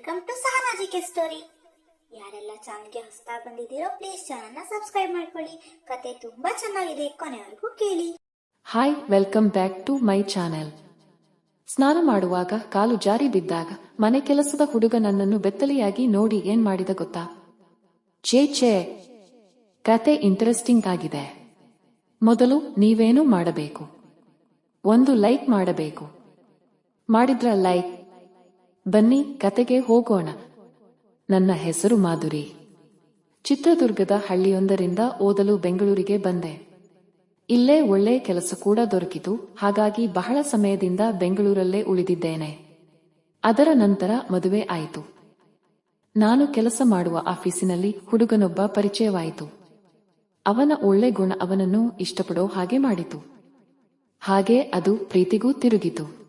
Welcome to ಸಹನಾಜಿಕೆ story ಯಾರೆಲ್ಲ ಚಾನಲ್ಗೆ ಹೊಸತಾ ಬಂದಿದ್ದೀರೋ please ಚಾನಲ್ನ ಸಬ್ಸ್ಕ್ರೈಬ್ ಮಾಡ್ಕೊಳ್ಳಿ. ಕತೆ ತುಂಬಾ ಚೆನ್ನಾಗಿದೆ, ಕೊನೆವರೆಗೂ ಕೇಳಿ. Hi welcome back to my channel ಸ್ನಾನ ಮಾಡುವಾಗ ಕಾಲು ಜಾರಿ ಬಿದ್ದಾಗ ಮನೆ ಕೆಲಸದ ಹುಡುಗ ನನ್ನನ್ನು ಬೆತ್ತಲೆಯಾಗಿ ನೋಡಿ ಏನ್ ಮಾಡಿದ ಗೊತ್ತಾ? ಛೇ ಛೇ, ಕತೆ ಇಂಟರೆಸ್ಟಿಂಗ್ ಆಗಿದೆ. ಮೊದಲು ನೀವೇನು ಮಾಡಬೇಕು. ಒಂದು ಲೈಕ್ ಮಾಡಬೇಕು. ಮಾಡಿದ್ರ ಲೈಕ್ ಬನ್ನಿ, ಕತೆಗೆ ಹೋಗೋಣ. ನನ್ನ ಹೆಸರು ಮಾಧುರಿ. ಚಿತ್ರದುರ್ಗದ ಹಳ್ಳಿಯೊಂದರಿಂದ ಓದಲು ಬೆಂಗಳೂರಿಗೆ ಬಂದೆ. ಇಲ್ಲೇ ಒಳ್ಳೆ ಕೆಲಸ ಕೂಡ ದೊರಕಿತು. ಹಾಗಾಗಿ ಬಹಳ ಸಮಯದಿಂದ ಬೆಂಗಳೂರಲ್ಲೇ ಉಳಿದಿದ್ದೇನೆ. ಅದರ ನಂತರ ಮದುವೆ ಆಯಿತು. ನಾನು ಕೆಲಸ ಮಾಡುವ ಆಫೀಸಿನಲ್ಲಿ ಹುಡುಗನೊಬ್ಬ ಪರಿಚಯವಾಯಿತು. ಅವನ ಒಳ್ಳೆ ಗುಣ ಅವನನ್ನು ಇಷ್ಟಪಡೋ ಹಾಗೆ ಮಾಡಿತು. ಹಾಗೆ ಅದು ಪ್ರೀತಿಗೂ ತಿರುಗಿತು.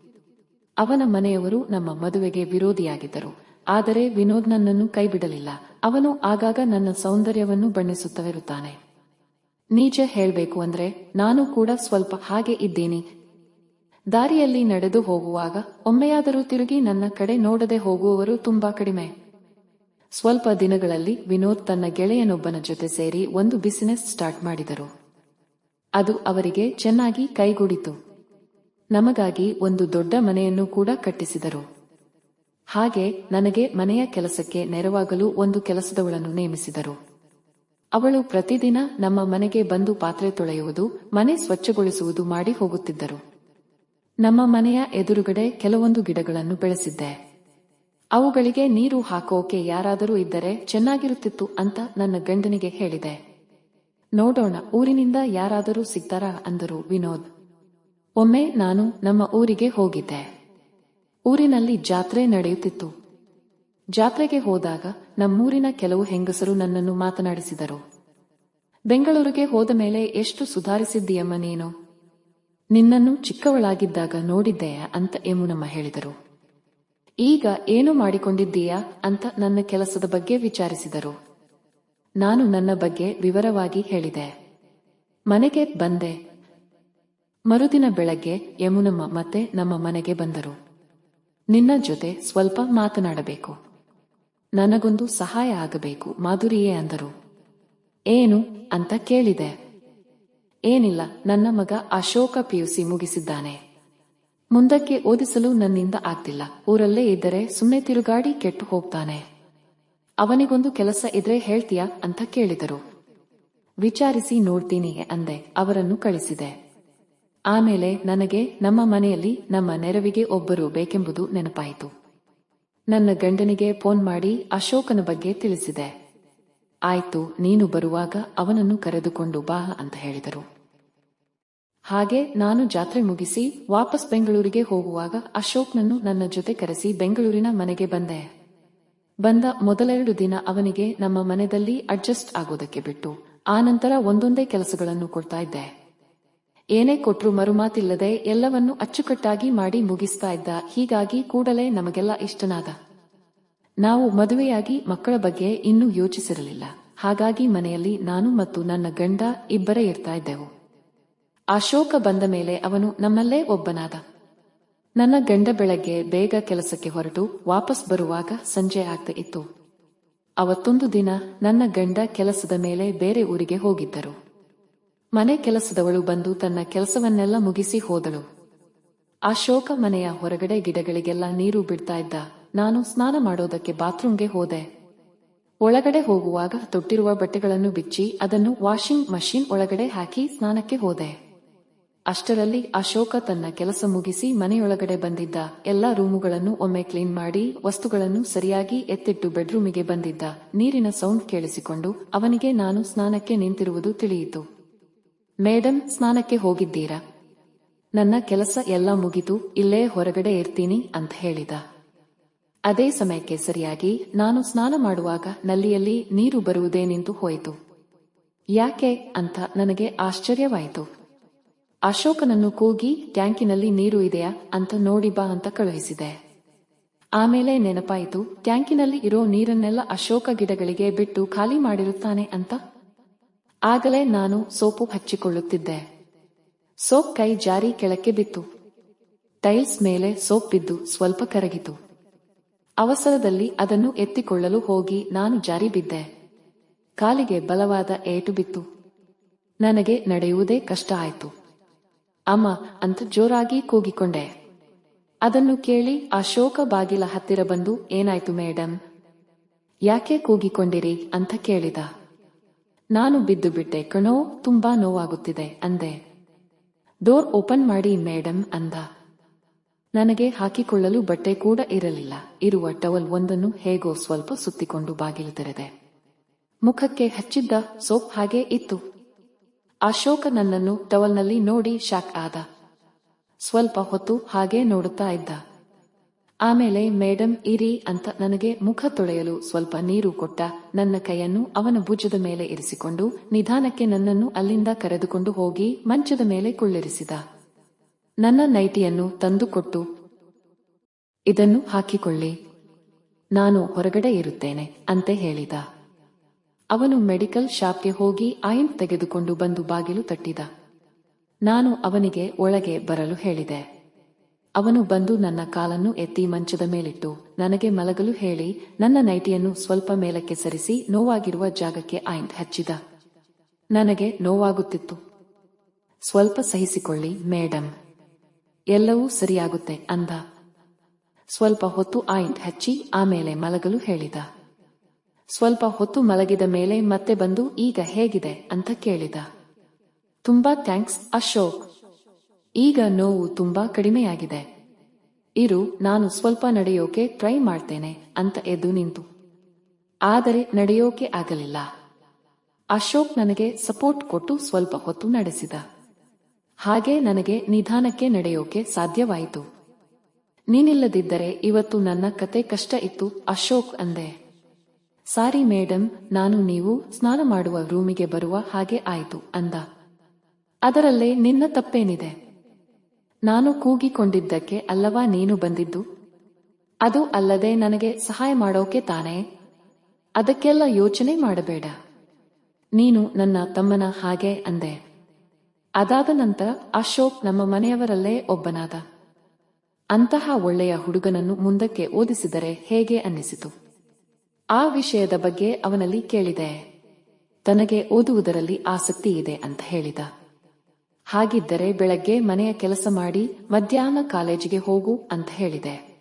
ಅವನ ಮನೆಯವರು ನಮ್ಮ ಮದುವೆಗೆ ವಿರೋಧಿಯಾಗಿದ್ದರು. ಆದರೆ ವಿನೋದ್ ನನ್ನನ್ನು ಕೈಬಿಡಲಿಲ್ಲ. ಅವನು ಆಗಾಗ ನನ್ನ ಸೌಂದರ್ಯವನ್ನು ಬಣ್ಣಿಸುತ್ತವಿರುತ್ತಾನೆ. ನಿಜ ಹೇಳಬೇಕು ಅಂದ್ರೆ ನಾನು ಕೂಡ ಸ್ವಲ್ಪ ಹಾಗೆ ಇದ್ದೀನಿ. ದಾರಿಯಲ್ಲಿ ನಡೆದು ಹೋಗುವಾಗ ಒಮ್ಮೆಯಾದರೂ ತಿರುಗಿ ನನ್ನ ಕಡೆ ನೋಡದೆ ಹೋಗುವವರು ತುಂಬಾ ಕಡಿಮೆ. ಸ್ವಲ್ಪ ದಿನಗಳಲ್ಲಿ ವಿನೋದ್ ತನ್ನ ಗೆಳೆಯನೊಬ್ಬನ ಜೊತೆ ಸೇರಿ ಒಂದು ಬಿಸಿನೆಸ್ ಸ್ಟಾರ್ಟ್ ಮಾಡಿದರು. ಅದು ಅವರಿಗೆ ಚೆನ್ನಾಗಿ ಕೈಗೂಡಿತು. ನಮಗಾಗಿ ಒಂದು ದೊಡ್ಡ ಮನೆಯನ್ನು ಕೂಡ ಕಟ್ಟಿಸಿದರು. ಹಾಗೆ ನನಗೆ ಮನೆಯ ಕೆಲಸಕ್ಕೆ ನೆರವಾಗಲು ಒಂದು ಕೆಲಸದವಳನ್ನು ನೇಮಿಸಿದರು. ಅವಳು ಪ್ರತಿದಿನ ನಮ್ಮ ಮನೆಗೆ ಬಂದು ಪಾತ್ರೆ ತೊಳೆಯುವುದು, ಮನೆ ಸ್ವಚ್ಛಗೊಳಿಸುವುದು ಮಾಡಿ ಹೋಗುತ್ತಿದ್ದರು. ನಮ್ಮ ಮನೆಯ ಎದುರುಗಡೆ ಕೆಲವೊಂದು ಗಿಡಗಳನ್ನು ಬೆಳೆಸಿದ್ದೆ. ಅವುಗಳಿಗೆ ನೀರು ಹಾಕೋಕೆ ಯಾರಾದರೂ ಇದ್ದರೆ ಚೆನ್ನಾಗಿರುತ್ತಿತ್ತು ಅಂತ ನನ್ನ ಗಂಡನಿಗೆ ಹೇಳಿದೆ. ನೋಡೋಣ, ಊರಿನಿಂದ ಯಾರಾದರೂ ಸಿಗ್ತಾರಾ ಅಂದರು ವಿನೋದ್. ಒಮ್ಮೆ ನಾನು ನಮ್ಮ ಊರಿಗೆ ಹೋಗಿದ್ದೆ. ಊರಿನಲ್ಲಿ ಜಾತ್ರೆ ನಡೆಯುತ್ತಿತ್ತು. ಜಾತ್ರೆಗೆ ಹೋದಾಗ ನಮ್ಮೂರಿನ ಕೆಲವು ಹೆಂಗಸರು ನನ್ನನ್ನು ಮಾತನಾಡಿಸಿದರು. ಬೆಂಗಳೂರಿಗೆ ಹೋದ ಮೇಲೆ ಎಷ್ಟು ಸುಧಾರಿಸಿದ್ದೀಯಮ್ಮ ನೀನು? ನಿನ್ನನ್ನು ಚಿಕ್ಕವಳಾಗಿದ್ದಾಗ ನೋಡಿದ್ದೆಯ ಅಂತ ಯಮುನಮ್ಮ ಹೇಳಿದರು. ಈಗ ಏನು ಮಾಡಿಕೊಂಡಿದ್ದೀಯಾ ಅಂತ ನನ್ನ ಕೆಲಸದ ಬಗ್ಗೆ ವಿಚಾರಿಸಿದರು. ನಾನು ನನ್ನ ಬಗ್ಗೆ ವಿವರವಾಗಿ ಹೇಳಿದೆ. ಮನೆಗೆ ಬಂದೆ. ಮರುದಿನ ಬೆಳಗ್ಗೆ ಯಮುನಮ್ಮ ಮತ್ತೆ ನಮ್ಮ ಮನೆಗೆ ಬಂದರು. ನಿನ್ನ ಜೊತೆ ಸ್ವಲ್ಪ ಮಾತನಾಡಬೇಕು. ನನಗೊಂದು ಸಹಾಯ ಆಗಬೇಕು, ಮಾಧುರಿಯೇ ಅಂದರು. ಏನು ಅಂತ ಕೇಳಿದೆ. ಏನಿಲ್ಲ, ನನ್ನ ಮಗ ಅಶೋಕ ಪಿಯುಸಿ ಮುಗಿಸಿದ್ದಾನೆ. ಮುಂದಕ್ಕೆ ಓದಿಸಲು ನನ್ನಿಂದ ಆಗ್ತಿಲ್ಲ. ಊರಲ್ಲೇ ಇದ್ದರೆ ಸುಮ್ಮನೆ ತಿರುಗಾಡಿ ಕೆಟ್ಟು ಹೋಗ್ತಾನೆ. ಅವನಿಗೊಂದು ಕೆಲಸ ಇದ್ರೆ ಹೇಳ್ತೀಯಾ ಅಂತ ಕೇಳಿದರು. ವಿಚಾರಿಸಿ ನೋಡ್ತೀನಿ ಅಂದೆ, ಅವರನ್ನು ಕಳಿಸಿದೆ. ಆಮೇಲೆ ನನಗೆ ನಮ್ಮ ಮನೆಯಲ್ಲಿ ನಮ್ಮ ನೆರವಿಗೆ ಒಬ್ಬರು ಬೇಕೆಂಬುದು ನೆನಪಾಯಿತು. ನನ್ನ ಗಂಡನಿಗೆ ಫೋನ್ ಮಾಡಿ ಅಶೋಕನ ಬಗ್ಗೆ ತಿಳಿಸಿದೆ. ಆಯ್ತು, ನೀನು ಬರುವಾಗ ಅವನನ್ನು ಕರೆದುಕೊಂಡು ಬಾ ಅಂತ ಹೇಳಿದರು. ಹಾಗೆ ನಾನು ಜಾತ್ರೆ ಮುಗಿಸಿ ವಾಪಸ್ ಬೆಂಗಳೂರಿಗೆ ಹೋಗುವಾಗ ಅಶೋಕ್ನನ್ನು ನನ್ನ ಜೊತೆ ಕರೆಸಿ ಬೆಂಗಳೂರಿನ ಮನೆಗೆ ಬಂದೆ. ಬಂದ ಮೊದಲೆರಡು ದಿನ ಅವನಿಗೆ ನಮ್ಮ ಮನೆಯಲ್ಲಿ ಅಡ್ಜಸ್ಟ್ ಆಗೋದಕ್ಕೆ ಬಿಟ್ಟು ಆನಂತರ ಒಂದೊಂದೇ ಕೆಲಸಗಳನ್ನು ಕೊಡ್ತಾ ಇದ್ದೆ. ಏನೇ ಕೊಟ್ಟರೂ ಮರುಮಾತಿಲ್ಲದೆ ಎಲ್ಲವನ್ನೂ ಅಚ್ಚುಕಟ್ಟಾಗಿ ಮಾಡಿ ಮುಗಿಸ್ತಾ ಇದ್ದ ಹೀಗಾಗಿ ಕೂಡಲೇ ನಮಗೆಲ್ಲ ಇಷ್ಟನಾದ. ನಾವು ಮದುವೆಯಾಗಿ ಮಕ್ಕಳ ಬಗ್ಗೆ ಇನ್ನೂ ಯೋಚಿಸಿರಲಿಲ್ಲ. ಹಾಗಾಗಿ ಮನೆಯಲ್ಲಿ ನಾನು ಮತ್ತು ನನ್ನ ಗಂಡ ಇಬ್ಬರೇ ಇರ್ತಾ ಇದ್ದೆವು. ಅಶೋಕ ಬಂದ ಮೇಲೆ ಅವನು ನಮ್ಮಲ್ಲೇ ಒಬ್ಬನಾದ. ನನ್ನ ಗಂಡ ಬೆಳಗ್ಗೆ ಬೇಗ ಕೆಲಸಕ್ಕೆ ಹೊರಟು ವಾಪಸ್ ಬರುವಾಗ ಸಂಜೆ ಆಗ್ತಾ ಇತ್ತು. ಅವತ್ತೊಂದು ದಿನ ನನ್ನ ಗಂಡ ಕೆಲಸದ ಮೇಲೆ ಬೇರೆ ಊರಿಗೆ ಹೋಗಿದ್ದರು. ಮನೆ ಕೆಲಸದವಳು ಬಂದು ತನ್ನ ಕೆಲಸವನ್ನೆಲ್ಲ ಮುಗಿಸಿ ಹೋದಳು. ಅಶೋಕ ಮನೆಯ ಹೊರಗಡೆ ಗಿಡಗಳಿಗೆಲ್ಲ ನೀರು ಬಿಡ್ತಾ ಇದ್ದ. ನಾನು ಸ್ನಾನ ಮಾಡೋದಕ್ಕೆ ಬಾತ್ರೂಮ್ಗೆ ಹೋದೆ. ಒಳಗಡೆ ಹೋಗುವಾಗ ತೊಟ್ಟಿರುವ ಬಟ್ಟೆಗಳನ್ನು ಬಿಚ್ಚಿ ಅದನ್ನು ವಾಷಿಂಗ್ ಮಷೀನ್ ಒಳಗಡೆ ಹಾಕಿ ಸ್ನಾನಕ್ಕೆ ಹೋದೆ. ಅಷ್ಟರಲ್ಲಿ ಅಶೋಕ ತನ್ನ ಕೆಲಸ ಮುಗಿಸಿ ಮನೆಯೊಳಗಡೆ ಬಂದಿದ್ದ. ಎಲ್ಲ ರೂಮುಗಳನ್ನು ಒಮ್ಮೆ ಕ್ಲೀನ್ ಮಾಡಿ ವಸ್ತುಗಳನ್ನು ಸರಿಯಾಗಿ ಎತ್ತಿಟ್ಟು ಬೆಡ್ರೂಮಿಗೆ ಬಂದಿದ್ದ. ನೀರಿನ ಸೌಂಡ್ ಕೇಳಿಸಿಕೊಂಡು ಅವನಿಗೆ ನಾನು ಸ್ನಾನಕ್ಕೆ ನಿಂತಿರುವುದು ತಿಳಿಯಿತು. ಮೇಡಮ್ ಸ್ನಾನಕ್ಕೆ ಹೋಗಿದ್ದೀರಾ? ನನ್ನ ಕೆಲಸ ಎಲ್ಲ ಮುಗಿದು ಇಲ್ಲೇ ಹೊರಗಡೆ ಇರ್ತೀನಿ ಅಂತ ಹೇಳಿದ. ಅದೇ ಸಮಯಕ್ಕೆ ಸರಿಯಾಗಿ ನಾನು ಸ್ನಾನ ಮಾಡುವಾಗ ನಲ್ಲಿಯಲ್ಲಿ ನೀರು ಬರುವುದೇ ನಿಂತು ಹೋಯಿತು. ಯಾಕೆ ಅಂತ ನನಗೆ ಆಶ್ಚರ್ಯವಾಯಿತು. ಅಶೋಕನನ್ನು ಕೂಗಿ ಟ್ಯಾಂಕಿನಲ್ಲಿ ನೀರು ಇದೆಯಾ ಅಂತ ನೋಡಿ ಬಾ ಅಂತ ಕಳುಹಿಸಿದೆ. ಆಮೇಲೆ ನೆನಪಾಯಿತು, ಟ್ಯಾಂಕಿನಲ್ಲಿ ಇರೋ ನೀರನ್ನೆಲ್ಲ ಅಶೋಕ ಗಿಡಗಳಿಗೆ ಬಿಟ್ಟು ಖಾಲಿ ಮಾಡಿರುತ್ತಾನೆ ಅಂತ ಆಗಲೇ ನಾನು ಸೋಪು ಹಚ್ಚಿಕೊಳ್ಳುತ್ತಿದ್ದೆ. ಸೋಪ್ ಕೈ ಜಾರಿ ಕೆಳಕ್ಕೆ ಬಿತ್ತು. ಟೈಲ್ಸ್ ಮೇಲೆ ಸೋಪ್ ಬಿದ್ದು ಸ್ವಲ್ಪ ಕರಗಿತು. ಅವಸರದಲ್ಲಿ ಅದನ್ನು ಎತ್ತಿಕೊಳ್ಳಲು ಹೋಗಿ ನಾನು ಜಾರಿ ಬಿದ್ದೆ. ಕಾಲಿಗೆ ಬಲವಾದ ಏಟು ಬಿತ್ತು. ನನಗೆ ನಡೆಯುವುದೇ ಕಷ್ಟ ಆಯಿತು. ಅಮ್ಮ, ಅಂತ ಜೋರಾಗಿ ಕೂಗಿಕೊಂಡೆ. ಅದನ್ನು ಕೇಳಿ ಅಶೋಕ ಬಾಗಿಲ ಹತ್ತಿರ ಬಂದು, ಏನಾಯ್ತು ಮೇಡಮ್ ಯಾಕೆ ಕೂಗಿಕೊಂಡಿರಿ? ಅಂತ ಕೇಳಿದ. ನಾನು ಬಿದ್ದು ಬಿಟ್ಟೆ, ಕಣೋ, ತುಂಬಾ ನೋವಾಗುತ್ತಿದೆ, ಅಂದೆ. ಡೋರ್ ಓಪನ್ ಮಾಡಿ ಮೇಡಮ್ ಅಂದ. ನನಗೆ ಹಾಕಿಕೊಳ್ಳಲು ಬಟ್ಟೆ ಕೂಡ ಇರಲಿಲ್ಲ. ಇರುವ ಟವಲ್ ಒಂದನ್ನು ಹೇಗೋ ಸ್ವಲ್ಪ ಸುತ್ತಿಕೊಂಡು ಬಾಗಿಲು ತೆರೆದೆ. ಮುಖಕ್ಕೆ ಹಚ್ಚಿದ್ದ ಸೋಪ್ ಹಾಗೆ ಇತ್ತು. ಅಶೋಕ ನನ್ನನ್ನು ಟವಲ್ನಲ್ಲಿ ನೋಡಿ ಶಾಕ್ ಆದ. ಸ್ವಲ್ಪ ಹೊತ್ತು ಹಾಗೆ ನೋಡುತ್ತಾ ಇದ್ದ. ಆಮೇಲೆ ಮೇಡಮ್ ಇರಿ ಅಂತ ನನಗೆ ಮುಖ ತೊಳೆಯಲು ಸ್ವಲ್ಪ ನೀರು ಕೊಟ್ಟ. ನನ್ನ ಕೈಯನ್ನು ಅವನ ಭುಜದ ಮೇಲೆ ಇರಿಸಿಕೊಂಡು, ನಿಧಾನಕ್ಕೆ ನನ್ನನ್ನು ಅಲ್ಲಿಂದ ಕರೆದುಕೊಂಡು ಹೋಗಿ ಮಂಚದ ಮೇಲೆ ಕುಳ್ಳಿರಿಸಿದ. ನನ್ನ ನೈಟಿಯನ್ನು ತಂದುಕೊಟ್ಟು ಇದನ್ನು ಹಾಕಿಕೊಳ್ಳಿ. ನಾನು ಹೊರಗಡೆ ಇರುತ್ತೇನೆ, ಅಂತೆ ಹೇಳಿದ. ಅವನು ಮೆಡಿಕಲ್ ಶಾಪ್ಗೆ ಹೋಗಿ ಆಯಿನ್ ತೆಗೆದುಕೊಂಡು ಬಂದು ಬಾಗಿಲು ತಟ್ಟಿದ. ನಾನು ಅವನಿಗೆ ಒಳಗೆ ಬರಲು ಹೇಳಿದೆ. ಅವನು ಬಂದು ನನ್ನ ಕಾಲನ್ನು ಎತ್ತಿ ಮಂಚದ ಮೇಲಿಟ್ಟು ನನಗೆ ಮಲಗಲು ಹೇಳಿ ನನ್ನ ನೈಟಿಯನ್ನು ಸ್ವಲ್ಪ ಮೇಲಕ್ಕೆ ಸರಿಸಿ ನೋವಾಗಿರುವ ಜಾಗಕ್ಕೆ ಆಯಿಂಟ್ ಹಚ್ಚಿದ. ನನಗೆ ನೋವಾಗುತ್ತಿತ್ತು. ಸ್ವಲ್ಪ ಸಹಿಸಿಕೊಳ್ಳಿ ಮೇಡಮ್ ಎಲ್ಲವೂ ಸರಿಯಾಗುತ್ತೆ ಅಂದ. ಸ್ವಲ್ಪ ಹೊತ್ತು ಆಯಿಂಟ್ ಹಚ್ಚಿ ಆಮೇಲೆ ಮಲಗಲು ಹೇಳಿದ. ಸ್ವಲ್ಪ ಹೊತ್ತು ಮಲಗಿದ ಮೇಲೆ ಮತ್ತೆ ಬಂದು ಈಗ ಹೇಗಿದೆ ಅಂತ ಕೇಳಿದ. ತುಂಬಾ ಥ್ಯಾಂಕ್ಸ್, ಅಶೋಕ್. ಈಗ ನೋವು ತುಂಬಾ ಕಡಿಮೆಯಾಗಿದೆ. ಇರು, ನಾನು ಸ್ವಲ್ಪ ನಡೆಯೋಕೆ ಟ್ರೈ ಮಾಡ್ತೇನೆ ಅಂತ ಎದ್ದು ನಿಂತು. ಆದರೆ ನಡೆಯೋಕೆ ಆಗಲಿಲ್ಲ. ಅಶೋಕ್ ನನಗೆ ಸಪೋರ್ಟ್ ಕೊಟ್ಟು ಸ್ವಲ್ಪ ಹೊತ್ತು ನಡೆಸಿದ. ಹಾಗೆ ನನಗೆ ನಿಧಾನಕ್ಕೆ ನಡೆಯೋಕೆ ಸಾಧ್ಯವಾಯಿತು. ನೀನಿಲ್ಲದಿದ್ದರೆ ಇವತ್ತು ನನ್ನ ಕತೆ ಕಷ್ಟ ಇತ್ತು, ಅಶೋಕ್ ಅಂದೆ. ಸಾರಿ ಮೇಡಮ್ ನಾನು ನೀವು ಸ್ನಾನ ಮಾಡುವ ರೂಮಿಗೆ ಬರುವ ಹಾಗೆ ಆಯಿತು, ಅಂದ. ಅದರಲ್ಲೇ ನಿನ್ನ ತಪ್ಪೇನಿದೆ? ನಾನು ಕೂಗಿಕೊಂಡಿದ್ದಕ್ಕೆ ಅಲ್ಲವಾ ನೀನು ಬಂದಿದ್ದು? ಅದು ಅಲ್ಲದೆ ನನಗೆ ಸಹಾಯ ಮಾಡೋಕೆ ತಾನೇ? ಅದಕ್ಕೆಲ್ಲ ಯೋಚನೆ ಮಾಡಬೇಡ. ನೀನು ನನ್ನ ತಮ್ಮನ ಹಾಗೆ ಅಂದೆ. ಅದಾದ ನಂತರ ಅಶೋಕ್ ನಮ್ಮ ಮನೆಯವರಲ್ಲೇ ಒಬ್ಬನಾದ. ಅಂತಹ ಒಳ್ಳೆಯ ಹುಡುಗನನ್ನು ಮುಂದಕ್ಕೆ ಓದಿಸಿದರೆ ಹೇಗೆ ಅನ್ನಿಸಿತು? ಆ ವಿಷಯದ ಬಗ್ಗೆ ಅವನಲ್ಲಿ ಕೇಳಿದೆ. ತನಗೆ ಓದುವುದರಲ್ಲಿ ಆಸಕ್ತಿ ಇದೆ ಅಂತ ಹೇಳಿದ. ಹಾಗಿದ್ದರೆ ಬೆಳಗ್ಗೆ ಮನೆಯ ಕೆಲಸ ಮಾಡಿ ಮಧ್ಯಾಹ್ನ ಕಾಲೇಜಿಗೆ ಹೋಗು ಅಂತ ಹೇಳಿದೆ.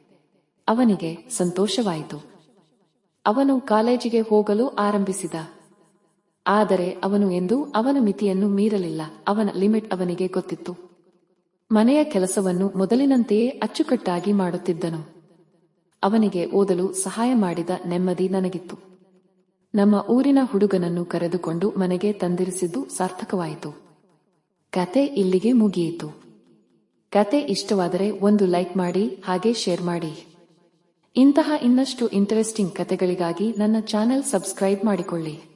ಅವನಿಗೆ ಸಂತೋಷವಾಯಿತು. ಅವನು ಕಾಲೇಜಿಗೆ ಹೋಗಲು ಆರಂಭಿಸಿದ. ಆದರೆ ಅವನು ಎಂದು ಅವನ ಮಿತಿಯನ್ನು ಮೀರಲಿಲ್ಲ. ಅವನ ಲಿಮಿಟ್ ಅವನಿಗೆ ಗೊತ್ತಿತ್ತು. ಮನೆಯ ಕೆಲಸವನ್ನು ಮೊದಲಿನಂತೆಯೇ ಅಚ್ಚುಕಟ್ಟಾಗಿ ಮಾಡುತ್ತಿದ್ದನು. ಅವನಿಗೆ ಓದಲು ಸಹಾಯ ಮಾಡಿದ ನೆಮ್ಮದಿ ನನಗಿತ್ತು. ನಮ್ಮ ಊರಿನ ಹುಡುಗನನ್ನು ಕರೆದುಕೊಂಡು ಮನೆಗೆ ತಂದಿರಿಸಿದ್ದು ಸಾರ್ಥಕವಾಯಿತು. ಕತೆ ಇಲ್ಲಿಗೆ ಮುಗಿಯಿತು. ಕತೆ ಇಷ್ಟವಾದರೆ ಒಂದು ಲೈಕ್ ಮಾಡಿ, ಹಾಗೆ ಶೇರ್ ಮಾಡಿ. ಇಂತಹ ಇನ್ನಷ್ಟು ಇಂಟರೆಸ್ಟಿಂಗ್ ಕತೆಗಳಿಗಾಗಿ ನನ್ನ ಚಾನೆಲ್ ಸಬ್ಸ್ಕ್ರೈಬ್ ಮಾಡಿಕೊಳ್ಳಿ.